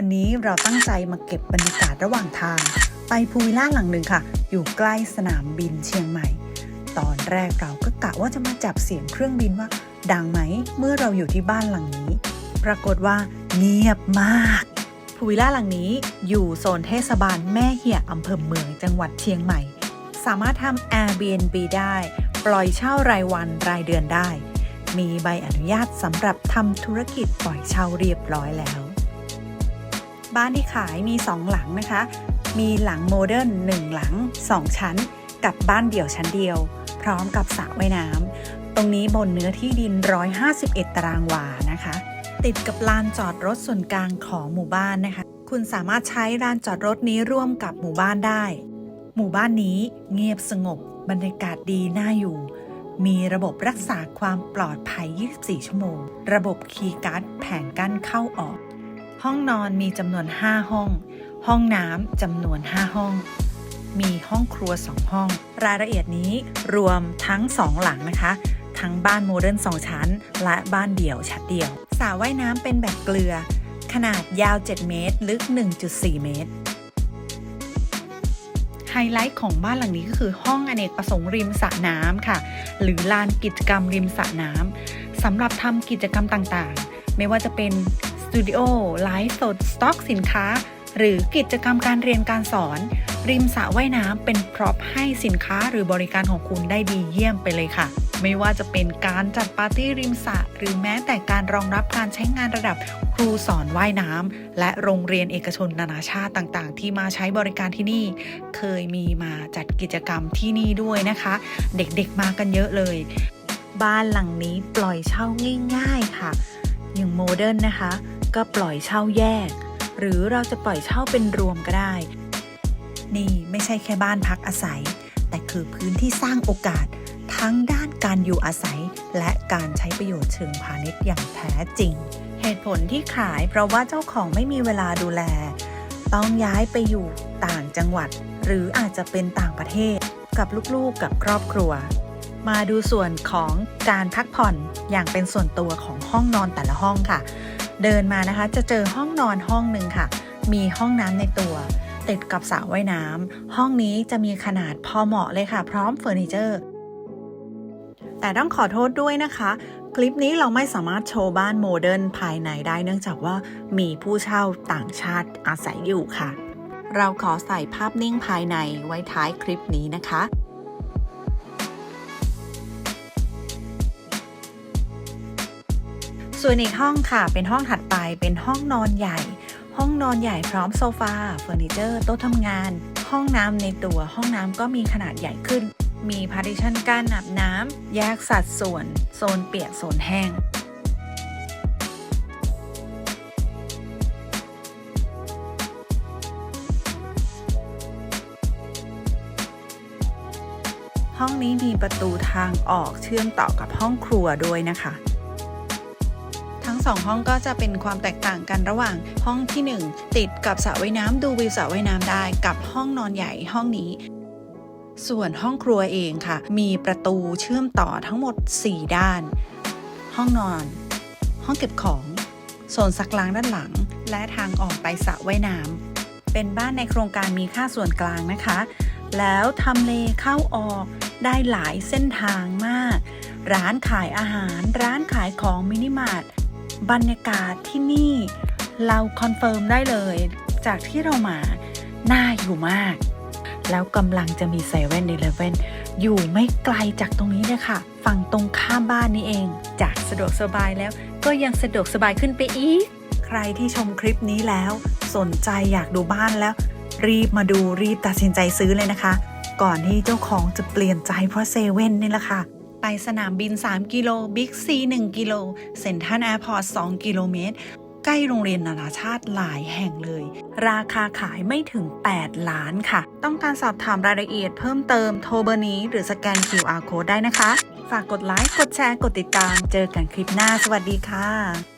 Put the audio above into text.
วันนี้เราตั้งใจมาเก็บบรรยากาศระหว่างทาง ไปพูวิลล่าหลังหนึ่งค่ะ อยู่ใกล้สนามบินเชียงใหม่ ตอนแรกเราก็กะว่าจะมาจับเสียงเครื่องบินว่า ดังไหมเมื่อเราอยู่ที่บ้านหลังนี้ ปรากฏว่าเงียบมากพูวิลล่าหลังนี้อยู่โซนเทศบาลแม่เหี่ยอำเภอเมืองจังหวัดเชียงใหม่ สามารถทำ Airbnb ได้ ปล่อยเช่ารายวันรายเดือนได้ มีใบอนุญาตสำหรับทำธุรกิจปล่อยเช่าเรียบร้อยแล้ว บ้านที่ขายมี 2 หลังนะคะ มีหลังโมเดิร์น1หลัง 2 ชั้น กับบ้านเดี่ยวชั้นเดียว พร้อมกับสระว่ายน้ำตรงนี้บนเนื้อที่ดิน 151 ตารางวานะคะ ติดกับลานจอดรถส่วนกลางของหมู่บ้านนะคะ คุณสามารถใช้ลานจอดรถนี้ร่วมกับหมู่บ้านได้ หมู่บ้านนี้เงียบสงบบรรยากาศดีน่าอยู่มีระบบรักษาความปลอดภัย 24 ชั่วโมง ระบบคีย์การ์ดแผงกั้นเข้าออก ห้องนอนมีจำนวน 5 ห้อง ห้องน้ำจำนวน 5 ห้อง มีห้องครัว 2 ห้อง รายละเอียดนี้รวมทั้ง 2 หลังนะคะ ทั้งบ้านโมเดิร์น2 ชั้น และบ้านเดี่ยวชั้นเดียวสระว่ายน้ำเป็นแบบเกลือ ขนาดยาว 7 เมตร ลึก 1.4 เมตรไฮไลท์ของบ้านหลังนี้ก็คือห้องอเนกประสงค์ริมสระน้ำค่ะ หรือลานกิจกรรมริมสระน้ำสำหรับทำกิจกรรมต่างๆ ไม่ว่าจะเป็น ตูดิโอไลฟ์สด สต็อกสินค้า หรือกิจกรรมการเรียนการสอน ริมสระว่ายน้ำเป็นพร็อพให้สินค้าหรือบริการของคุณได้ดีเยี่ยมไปเลยค่ะ ไม่ว่าจะเป็นการจัดปาร์ตี้ริมสระหรือแม้แต่การรองรับการใช้งานระดับครูสอนว่ายน้ำและโรงเรียนเอกชนนานาชาติต่างๆ ที่มาใช้บริการที่นี่ เคยมีมาจัดกิจกรรมที่นี่ด้วยนะคะ เด็กๆมากันเยอะเลย บ้านหลังนี้ปล่อยเช่าง่าย ๆ ค่ะ อย่างโมเดิร์นนะคะ ก็ปล่อยเช่าแยก หรือเราจะปล่อยเช่าเป็นรวมก็ได้ นี่ไม่ใช่แค่บ้านพักอาศัย แต่คือพื้นที่สร้างโอกาสทั้งด้านการอยู่อาศัย และการใช้ประโยชน์เชิงพาณิชย์อย่างแท้จริง เหตุผลที่ขายเพราะว่าเจ้าของไม่มีเวลาดูแล ต้องย้ายไปอยู่ต่างจังหวัด หรืออาจจะเป็นต่างประเทศกับลูกๆกับครอบครัว มาดูส่วนของการพักผ่อนอย่างเป็นส่วนตัวของห้องนอนแต่ละห้องค่ะ เดินมานะคะจะเจอห้องนอนห้องหนึ่งค่ะ มีห้องน้ำในตัว ติดกับสระว่ายน้ำห้องนี้จะมีขนาดพอเหมาะเลยค่ะ พร้อมเฟอร์นิเจอร์ แต่ต้องขอโทษด้วยนะคะ คลิปนี้เราไม่สามารถโชว์บ้านโมเดิร์นภายในได้ เนื่องจากว่ามีผู้เช่าต่างชาติอาศัยอยู่ค่ะ เราขอใส่ภาพนิ่งภายในไว้ท้ายคลิปนี้นะคะ ส่วนอีกห้องค่ะ เป็นห้องถัดไปเป็นห้องนอนใหญ่ ห้องนอนใหญ่พร้อมโซฟาเฟอร์นิเจอร์โต๊ะทำงาน ห้องน้ำในตัวห้องน้ำก็มีขนาดใหญ่ขึ้น มีพาร์ติชันกั้นอาบน้ำแยกสัดส่วน โซนเปียกโซนแห้งห้องนี้มีประตูทางออกเชื่อมต่อกับห้องครัวด้วยนะคะ ทั้งสองห้องก็จะเป็นความแตกต่างกันระหว่างห้องที่ 1 ติดกับสระว่ายน้ำดูวิวสระว่ายน้ำได้กับห้องนอนใหญ่ห้องนี้ส่วนห้องครัวเองค่ะ มีประตูเชื่อมต่อทั้งหมด 4 ด้าน ห้องนอน ห้องเก็บของโซนซักล้างด้านหลัง และทางออกไปสระว่ายน้ำเป็นบ้านในโครงการมีค่าส่วนกลางนะคะ แล้วทำเลเข้าออกได้หลายเส้นทางมาก ร้านขายอาหาร ร้านขายของมินิมาร์ท บรรยากาศที่นี่เราคอนเฟิร์มได้เลย จากที่เรามาน่าอยู่มาก แล้วกำลังจะมีเซเว่นเดลเว่นอยู่ไม่ไกลจากตรงนี้เลยค่ะ ฝั่งตรงข้ามบ้านนี้เอง จากสะดวกสบายแล้วก็ยังสะดวกสบายขึ้นไปอีก ใครที่ชมคลิปนี้แล้ว สนใจอยากดูบ้านแล้ว รีบมาดูรีบตัดสินใจซื้อเลยนะคะ ก่อนที่เจ้าของจะเปลี่ยนใจเพราะเซเว่นนี่แหละค่ะ ไปสนามบิน 3 กิโล บิ๊กซี 1 กิโล เซ็นทรัลแอร์พอร์ต 2 กิโลเมตร ใกล้โรงเรียนนานาชาติหลายแห่งเลย ราคาขายไม่ถึง 8 ล้านค่ะ ต้องการสอบถามรายละเอียดเพิ่มเติมโทรเบอร์นี้ หรือสแกน QR code ได้นะคะ ฝากกดไลค์ กดแชร์ กดติดตาม เจอกันคลิปหน้า สวัสดีค่ะ